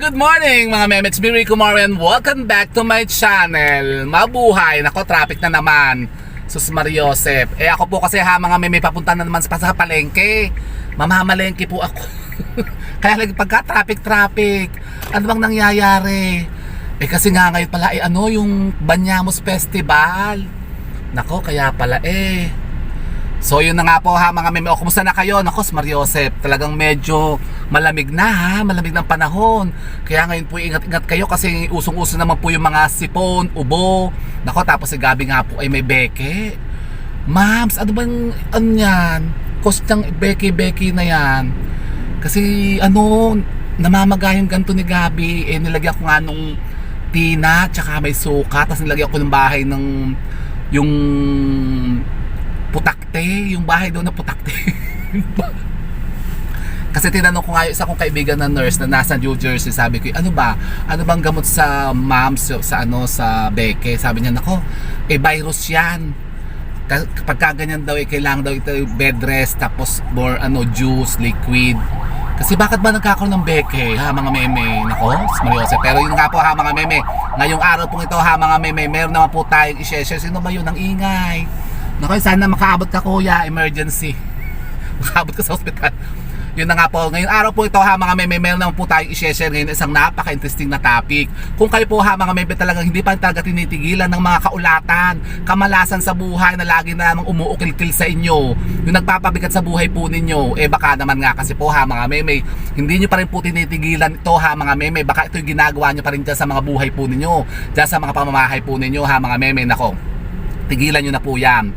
Good morning mga meme! It's Rico Mori and welcome back to my channel. Mabuhay! Nako, traffic na naman. Sus Mario Joseph. Eh ako po kasi ha mga meme papunta na naman sa palengke. Mamamalengke po ako. Kaya lagi pagka traffic traffic. Ano bang nangyayari? Eh kasi nga ngayon pala eh ano yung Banyamos Festival. Nako, kaya pala eh. So yun na nga po ha mga meme. O kumusta na kayo? Nako, Mario Joseph. Talagang medyo malamig na ha. Malamig ng panahon. Kaya ngayon po ingat-ingat kayo kasi usong-uso naman po yung mga sipon, ubo. Nako, tapos si Gabi nga po ay may beke. Mams, ano bang ano yan? Cost ng beke-beke na yan. Kasi ano, namamaga yung ganito ni Gabi. Eh nilagyan ko nga nung tina, tsaka may suka. Tapos nilagyan ko ng bahay ng yung putakte, yung bahay daw na putakte. Kasi tinanong ko nga yung isa kong kaibigan na nurse na nasa New Jersey, sabi ko, ano ba? Ano bang gamot sa moms, sa ano, sa beke? Sabi niya, nako, eh virus yan. Ka- Kapag ganyan daw, eh, kailangan daw ito bed rest, tapos more ano, juice, liquid. Kasi bakit ba nagkakaroon ng beke, ha mga meme? Nako, Mariose. Pero yun nga po ha mga meme, ngayong araw pong ito ha mga meme, meron naman po tayong i-share. Sino ba yun? Ang ingay. Nako, sana makaabot ka kuya, emergency. makaabot ka sa ospital. Yun na nga po, ngayong araw po ito ha mga meme, meron naman po tayong i-share ngayon isang napaka-interesting na topic. Kung kayo po ha mga meme talagang hindi pa talaga tinitigilan ng mga kaulatan, kamalasan sa buhay na lagi na namang umuukil-kil sa inyo, yung nagpapabigat sa buhay po ninyo, eh baka naman nga kasi po ha mga meme, hindi nyo pa rin po tinitigilan ito ha mga meme, baka ito yung ginagawa nyo pa rin dyan sa mga buhay po ninyo, dyan sa mga pamamahay po ninyo ha mga meme, nako, tigilan nyo na po yan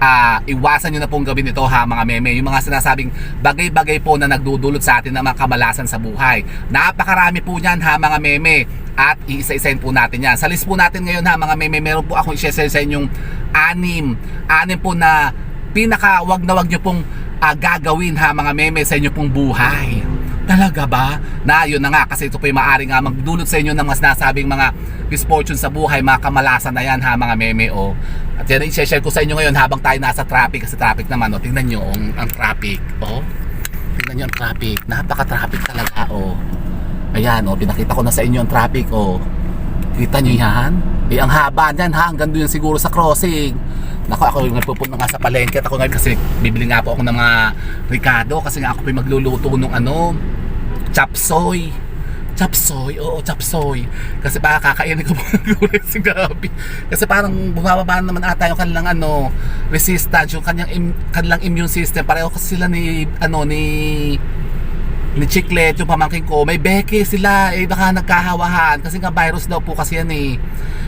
ah, iwasan nyo na pong gawin ito ha mga meme. Yung mga sinasabing bagay-bagay po na nagdudulot sa atin ng mga kamalasan sa buhay. Napakarami po niyan ha mga meme. At iisa-isahin po natin yan. Sa list po natin ngayon ha mga meme meron po akong i-share sa inyong anim anim po na pinaka wag na wag nyo pong ah, gagawin ha mga meme sa inyo pong buhay Talaga ba? Na yun na nga kasi ito po yung maaari nga magdulot sa inyo ng mas nasabing mga misfortune sa buhay, mga kamalasan na yan ha mga meme o. At yan i-share ko sa inyo ngayon habang tayo nasa traffic kasi traffic naman o. Tingnan nyo ang, ang traffic o. Tingnan nyo ang traffic. Napaka-traffic talaga o. Ayan o, pinakita ko na sa inyo ang traffic o. Kita nyo yan? Eh, ang haba niyan ha, hanggang doon siguro sa crossing. Nako, ako yung nagpupunta nga sa palengke. Ako ngayon kasi bibili nga po ako ng mga Ricardo kasi nga ako yung magluluto ng ano, chop soy. Chop soy, oo, chop soy. Kasi baka kakainin ko po ng gulay si Gabi. Kasi parang bumababa naman ata yung kanilang ano, resistance, yung kanyang im, kanilang immune system. Pareho kasi sila ni, ano, ni ni Chiclet, yung pamangkin ko, may beke sila, eh baka nagkahawahan kasi nga virus daw po kasi yan eh.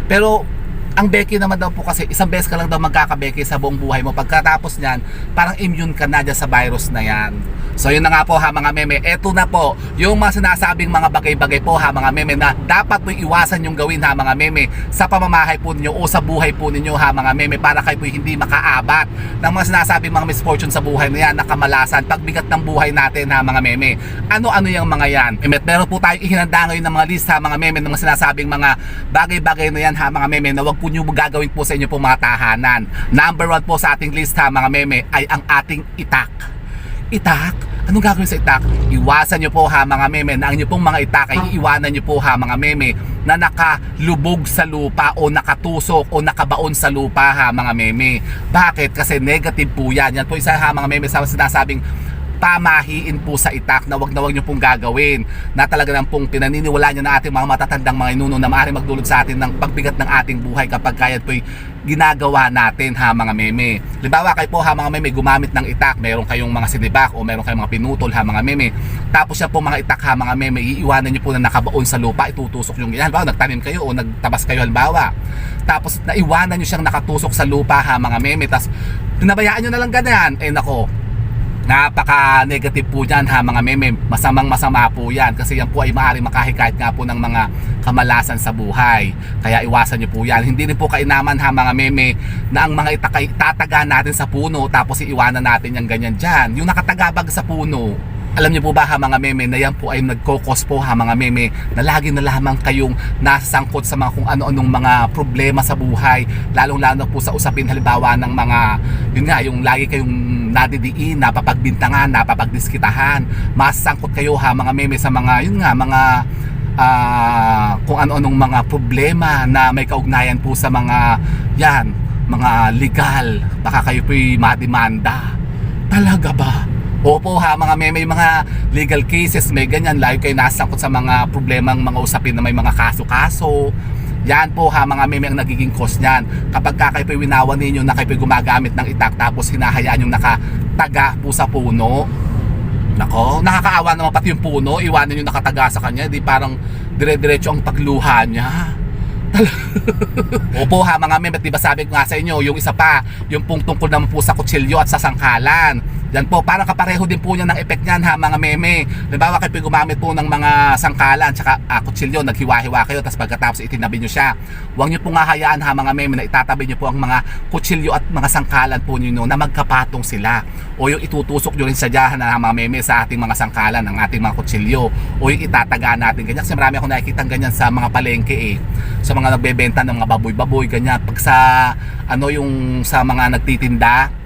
Pero ang beke naman daw po kasi isang beses ka lang daw magkakabeke sa buong buhay mo. Pagkatapos niyan, parang immune ka na dyan sa virus na yan. So yun na nga po ha mga meme. Eto na po yung mga sinasabing mga bagay-bagay po ha mga meme na dapat mo iwasan yung gawin ha mga meme sa pamamahay po ninyo o sa buhay po ninyo ha mga meme para kayo po hindi makaabat ng mga sinasabing mga misfortune sa buhay na yan na kamalasan, pagbigat ng buhay natin ha mga meme. Ano-ano yung mga yan? Meme, meron po tayong ihinanda ngayon ng mga list ha mga meme ng mga sinasabing mga bagay-bagay na yan ha mga meme na wag po nyo gagawin po sa inyo po mga tahanan. Number one po sa ating list ha mga meme ay ang ating itak. Itak? Anong gagawin sa itak? Iwasan nyo po ha mga meme na ang inyo pong mga itak ay iiwanan nyo po ha mga meme na nakalubog sa lupa o nakatusok o nakabaon sa lupa ha mga meme. Bakit? Kasi negative po yan. Yan po isa ha mga meme sa sinasabing pamahiin po sa itak na wag na wag nyo pong gagawin na talaga lang pong pinaniniwala nyo na ating mga matatandang mga inuno na maaaring magdulot sa atin ng pagbigat ng ating buhay kapag kaya po'y ginagawa natin ha mga meme. Halimbawa kayo po ha mga meme gumamit ng itak, meron kayong mga sinibak o meron kayong mga pinutol ha mga meme. Tapos yan po mga itak ha mga meme, iiwanan nyo po na nakabaon sa lupa, itutusok yung yan. Halimbawa nagtanim kayo o nagtabas kayo halimbawa. Tapos naiwanan nyo siyang nakatusok sa lupa ha mga meme. Tapos pinabayaan nyo na lang ganyan. Eh nako, napaka negative po yan ha mga meme. Masamang masama po yan kasi yan po ay maaaring makahikayat nga po ng mga kamalasan sa buhay. Kaya iwasan nyo po yan. Hindi rin po kainaman ha mga meme na ang mga itakay tataga natin sa puno tapos iiwanan natin yung ganyan dyan. Yung nakatagabag sa puno alam niyo po ba ha mga meme na yan po ay nagkokos po ha mga meme na lagi na lamang kayong nasasangkot sa mga kung ano-anong mga problema sa buhay lalong lalo po sa usapin halimbawa ng mga yun nga yung lagi kayong nadidiin, napapagbintangan, napapagdiskitahan masangkot kayo ha mga meme sa mga yun nga mga ah, kung ano-anong mga problema na may kaugnayan po sa mga yan, mga legal. Baka kayo po'y mademanda. Talaga ba? Opo ha, mga may, may mga legal cases, may ganyan, lalo kayo nasangkot sa mga problemang mga usapin na may mga kaso-kaso. Yan po ha, mga meme ang nagiging cause niyan. Kapag ka kayo winawan ninyo na kayo gumagamit ng itak tapos hinahayaan yung nakataga po sa puno. Nako, nakakaawa naman pati yung puno, iwanan yung nakataga sa kanya, di parang dire-diretso ang pagluha niya. Opo ha mga meme, di ba sabi ko nga sa inyo, yung isa pa, yung pong tungkol naman po sa kutsilyo at sa sangkalan. Yan po, parang kapareho din po niya ng effect niyan ha mga meme. Halimbawa kayo gumamit po ng mga sangkalan tsaka ah, kutsilyo, naghiwa-hiwa kayo tapos pagkatapos itinabi nyo siya. Huwag nyo po nga hayaan ha mga meme na itatabi nyo po ang mga kutsilyo at mga sangkalan po nyo na magkapatong sila. O yung itutusok nyo rin sa diyahan na mga meme sa ating mga sangkalan, ng ating mga kutsilyo. O yung itataga natin ganyan. Kasi marami ako nakikita ganyan sa mga palengke eh. Sa mga nagbebenta ng mga baboy-baboy, ganyan. Pag sa ano yung sa mga nagtitinda,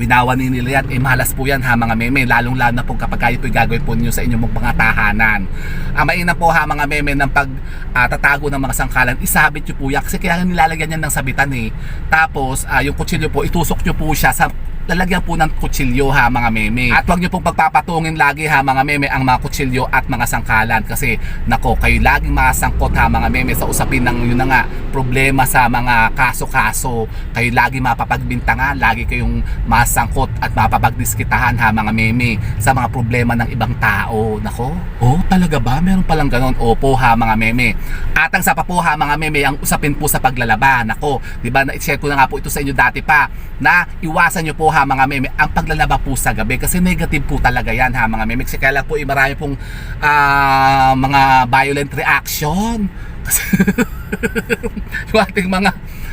winawan ni nila yan, eh malas po yan ha mga meme, lalong lalo na po kapag kayo po gagawin po ninyo sa inyong mga tahanan. Ang mainam po ha mga meme ng pag ah, ng mga sangkalan, isabit nyo po yan kasi kaya nilalagyan yan ng sabitan eh. Tapos ah, yung kutsilyo po, itusok nyo po siya sa lalagyan po ng kutsilyo ha mga meme. At huwag nyo pong pagpapatungin lagi ha mga meme ang mga kutsilyo at mga sangkalan kasi nako kayo laging masangkot ha mga meme sa usapin ng yun na nga problema sa mga kaso-kaso. Kayo lagi mapapagbintangan, lagi kayong masangkot at mapapagdiskitahan ha mga meme sa mga problema ng ibang tao. Nako, oh talaga ba? Meron palang ganon? Opo ha mga meme. At ang sa pa po ha mga meme, ang usapin po sa paglalaba. Nako, di ba na-share ko na nga po ito sa inyo dati pa na iwasan nyo po ha mga meme ang paglalaba po sa gabi. Kasi negative po talaga yan ha mga meme. Kasi kaya lang po eh, marami pong ah, mga violent reaction. Kasi yung ating mga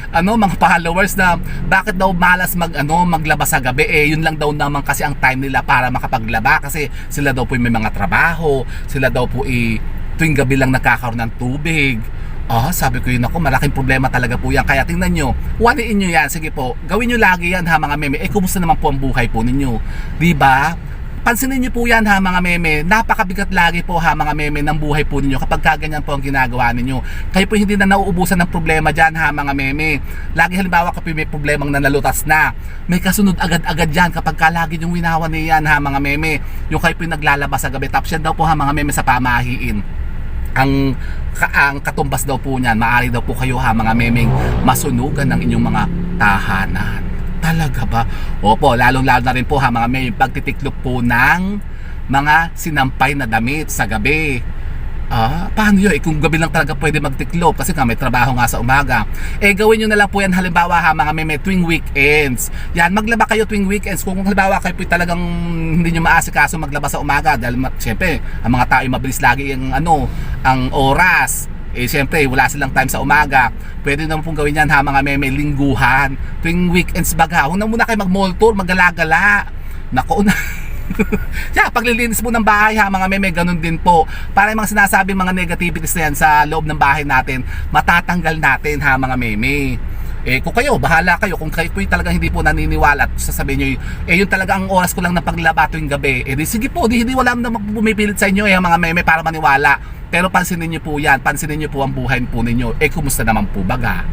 ano mga followers na bakit daw malas mag ano maglaba sa gabi? Eh yun lang daw naman kasi ang time nila para makapaglaba. Kasi sila daw po may mga trabaho. Sila daw po eh, tuwing gabi lang nagkakaroon ng tubig Ah, sabi ko yun ako, malaking problema talaga po yan. Kaya tingnan nyo, waniin nyo yan. Sige po, gawin nyo lagi yan ha mga meme. Eh, kumusta naman po ang buhay po ninyo? Ba? Pansinin nyo po yan ha mga meme. Napakabigat lagi po ha mga meme ng buhay po ninyo kapag kaganyan po ang ginagawa ninyo. Kayo po hindi na nauubusan ng problema dyan ha mga meme. Lagi halimbawa kapag may problemang nanalutas na, may kasunod agad-agad dyan kapag ka lagi yung winawan niyan ha mga meme. Yung kayo po yung naglalabas sa gabi. Tapos yan daw po ha mga meme sa pamahiin ang ang katumbas daw po niyan, maaari daw po kayo ha mga memeng masunugan ng inyong mga tahanan. Talaga ba? Opo, lalong lalo na rin po ha mga memeng pagtitiklop po ng mga sinampay na damit sa gabi. Ah, paano yun? Eh, kung gabi lang talaga pwede magtiklop kasi nga may trabaho nga sa umaga. Eh, gawin nyo na lang po yan halimbawa ha mga meme tuwing weekends. Yan, maglaba kayo tuwing weekends. Kung halimbawa kayo po talagang hindi nyo maasikaso maglaba sa umaga dahil syempre, ang mga tao mabilis lagi ang ano, ang oras. Eh, syempre, wala silang time sa umaga. Pwede naman pong gawin yan ha mga meme lingguhan. Tuwing weekends baga. Huwag na muna kayo mag-mall tour, magala-gala. Nako na. yeah, paglilinis po ng bahay ha mga meme, ganun din po. Para yung mga sinasabi mga negativities na yan sa loob ng bahay natin, matatanggal natin ha mga meme. Eh kung kayo, bahala kayo. Kung kayo po yung hindi po naniniwala at sasabihin nyo, eh yun talaga ang oras ko lang na paglaba tuwing gabi. Eh di sige po, di, hindi wala na pumipilit sa inyo eh mga meme para maniwala. Pero pansinin nyo po yan, pansinin nyo po ang buhay po ninyo. Eh kumusta naman po baga?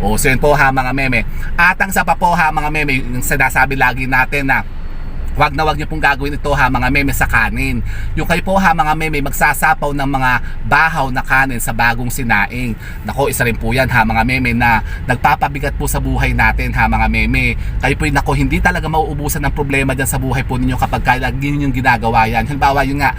O so yun po ha mga meme. At ang sa pa po ha mga meme, yung sinasabi lagi natin na Wag na wag niyo pong gagawin ito ha mga meme sa kanin. Yung kayo po ha mga meme magsasapaw ng mga bahaw na kanin sa bagong sinaing. Nako isa rin po yan ha mga meme na nagpapabigat po sa buhay natin ha mga meme. Kayo po nako hindi talaga mauubusan ng problema dyan sa buhay po ninyo kapag lagi yung ginagawa yan. Halimbawa yun nga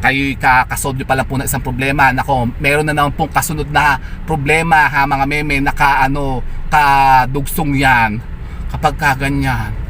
kayo kakasolve nyo pa lang po ng isang problema. Nako, meron na naman pong kasunod na problema ha mga meme na ka, ano, kadugsong yan kapag kaganyan.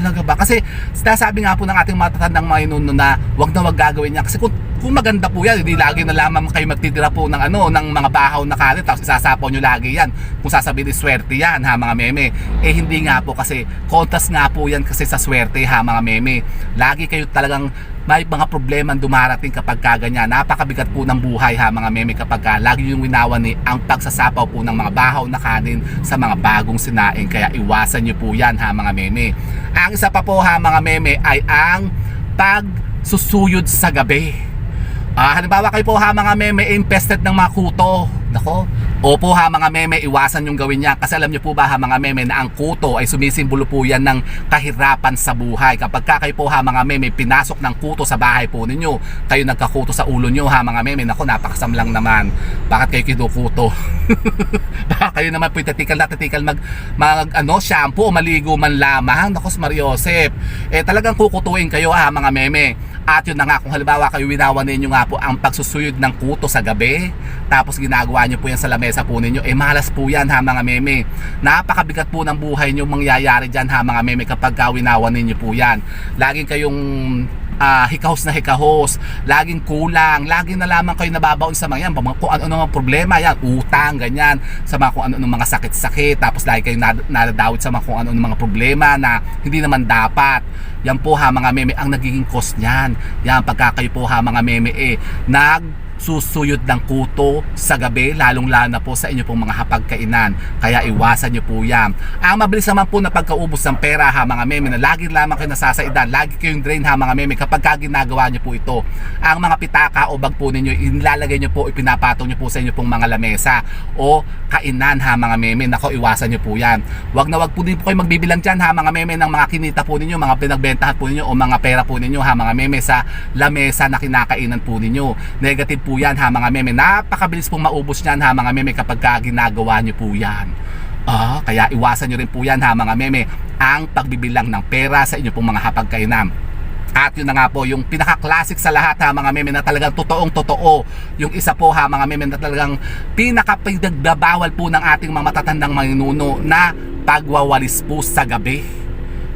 Talaga ba? Kasi sinasabi nga po ng ating matatandang mga inuno na wag na wag gagawin niya. Kasi kung, kung maganda po yan, hindi lagi na lamang kayo magtitira po ng ano, ng mga bahaw na kanin tapos isasapaw nyo lagi yan. Kung sasabihin ni swerte yan ha mga meme. Eh hindi nga po kasi kontas nga po yan kasi sa swerte ha mga meme. Lagi kayo talagang may mga problema dumarating kapag kaganyan. Napakabigat po ng buhay ha mga meme kapag ka, lagi yung winawan ni ang pagsasapaw po ng mga bahaw na kanin sa mga bagong sinaing. Kaya iwasan nyo po yan ha mga meme. Ang isa pa po ha mga meme ay ang pagsusuyod sa gabi. Ah, halimbawa kayo po ha mga meme infested ng mga kuto. Nako. Opo ha mga meme, iwasan yung gawin niya. Kasi alam niyo po ba ha mga meme na ang kuto ay sumisimbolo po yan ng kahirapan sa buhay. Kapag ka kayo po ha mga meme, pinasok ng kuto sa bahay po ninyo, kayo nagkakuto sa ulo niyo ha mga meme. Nako, napakasam lang naman. Bakit kayo kinukuto? Baka kayo naman po tatikal na tatikal mag, mag ano, shampoo o maligo man lamang. Nako, Mariosep. Eh talagang kukutuin kayo ha mga meme. At yun na nga, kung halimbawa kayo winawan ninyo nga po ang pagsusuyod ng kuto sa gabi, tapos ginagawa nyo po yan sa lamesa po ninyo, eh malas po yan ha mga meme. Napakabigat po ng buhay nyo mangyayari dyan ha mga meme kapag ka winawan ninyo po yan. Laging kayong ah, hikahos na hikahos, laging kulang, laging na lamang kayo nababaon sa mga yan, mga kung ano-ano mga problema, yan, utang, ganyan, sa mga kung ano-ano mga sakit-sakit, tapos lagi kayo nad- nadadawit sa mga kung ano-ano mga problema na hindi naman dapat. Yan po ha mga meme, ang nagiging cause niyan. Yan, pagka kayo po ha mga meme eh, nag susuyod ng kuto sa gabi, lalong lalo na po sa inyo pong mga hapagkainan. Kaya iwasan nyo po yan. Ang mabilis naman po na pagkaubos ng pera ha mga meme na lagi lamang kayo nasasaidan, lagi kayong drain ha mga meme kapag ka ginagawa nyo po ito. Ang mga pitaka o bag po ninyo, inilalagay nyo po, ipinapatong nyo po sa inyo pong mga lamesa o kainan ha mga meme. Nako, iwasan nyo po yan. Wag na wag po din po kayo magbibilang dyan ha mga meme ng mga kinita po ninyo, mga pinagbentahan po ninyo o mga pera po ninyo ha mga meme sa lamesa na kinakainan po ninyo. Negative po yan ha mga meme. Napakabilis pong maubos yan ha mga meme kapag ka ginagawa nyo po yan. Ah, kaya iwasan nyo rin po yan ha mga meme ang pagbibilang ng pera sa inyo pong mga hapagkainan. At yun na nga po, yung pinaka-classic sa lahat ha mga meme na talagang totoong totoo. Yung isa po ha mga meme na talagang pinaka-pinagbabawal po ng ating mga matatandang maninuno na pagwawalis po sa gabi.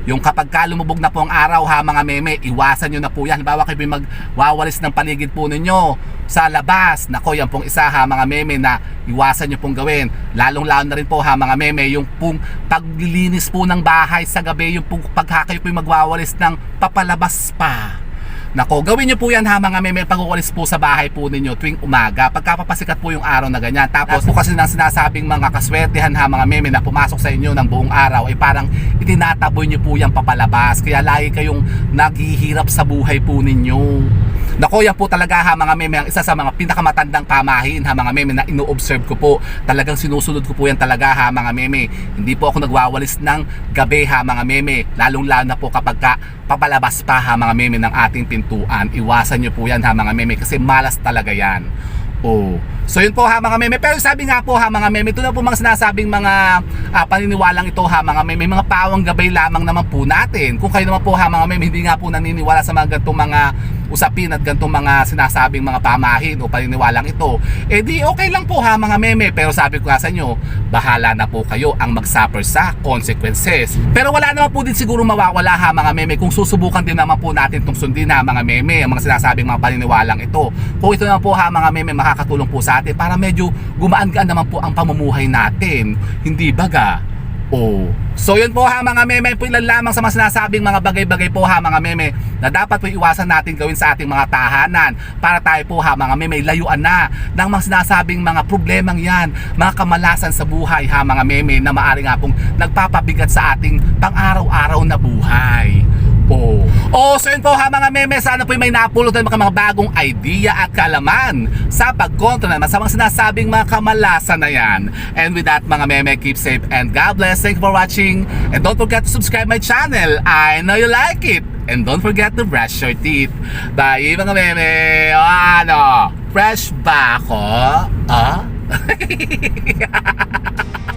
Yung kapag ka lumubog na po ang araw ha mga meme, iwasan nyo na po yan. Halimbawa kayo magwawalis ng paligid po ninyo sa labas. Nako, yan pong isa ha mga meme na iwasan nyo pong gawin. Lalong lalo na rin po ha mga meme, yung pong paglilinis po ng bahay sa gabi, yung pong pagka kayo po magwawalis ng papalabas pa. Nako, gawin niyo po yan ha mga meme pag-uwalis po sa bahay po ninyo tuwing umaga. Pagkapapasikat po yung araw na ganyan. Tapos po kasi nang sinasabing mga kaswertehan ha mga meme na pumasok sa inyo ng buong araw ay parang itinataboy niyo po yan papalabas. Kaya lagi kayong naghihirap sa buhay po ninyo. Nako, yan po talaga ha mga meme ang isa sa mga pinakamatandang pamahin ha mga meme na ino-observe ko po. Talagang sinusunod ko po yan talaga ha mga meme. Hindi po ako nagwawalis ng gabi ha mga meme. Lalong lalo na po kapag ka papalabas pa ha mga meme ng ating pintuan. Iwasan nyo po yan ha mga meme kasi malas talaga yan. Oh. So yun po ha mga meme. Pero sabi nga po ha mga meme, ito na po mga sinasabing mga ah, paniniwalang ito ha mga meme. Mga pawang gabay lamang naman po natin. Kung kayo naman po ha mga meme, hindi nga po naniniwala sa mga gantong mga usapin at gantong mga sinasabing mga pamahin o paniniwalang ito, eh di okay lang po ha mga meme. Pero sabi ko nga sa inyo, bahala na po kayo ang mag-suffer sa consequences. Pero wala naman po din siguro mawawala ha mga meme kung susubukan din naman po natin itong sundin ha mga meme, ang mga sinasabing mga paniniwalang ito. Kung ito naman po ha mga meme, makakatulong po sa atin para medyo gumaan-gaan naman po ang pamumuhay natin. Hindi baga? Oh. So yun po ha mga meme, po ilan lamang sa mga sinasabing mga bagay-bagay po ha mga meme na dapat po iwasan natin gawin sa ating mga tahanan para tayo po ha mga meme layuan na ng mga sinasabing mga problemang yan, mga kamalasan sa buhay ha mga meme na maari nga pong nagpapabigat sa ating pang-araw-araw na buhay. Oh. Oh, so yun po ha mga meme, sana po may napulot ng mga, mga bagong idea at kalaman sa pagkontra naman sa mga sinasabing mga kamalasan na yan. And with that mga meme, keep safe and God bless. Thank you for watching. And don't forget to subscribe my channel. I know you like it. And don't forget to brush your teeth. Bye mga meme. O ano, fresh ba ako? Ah?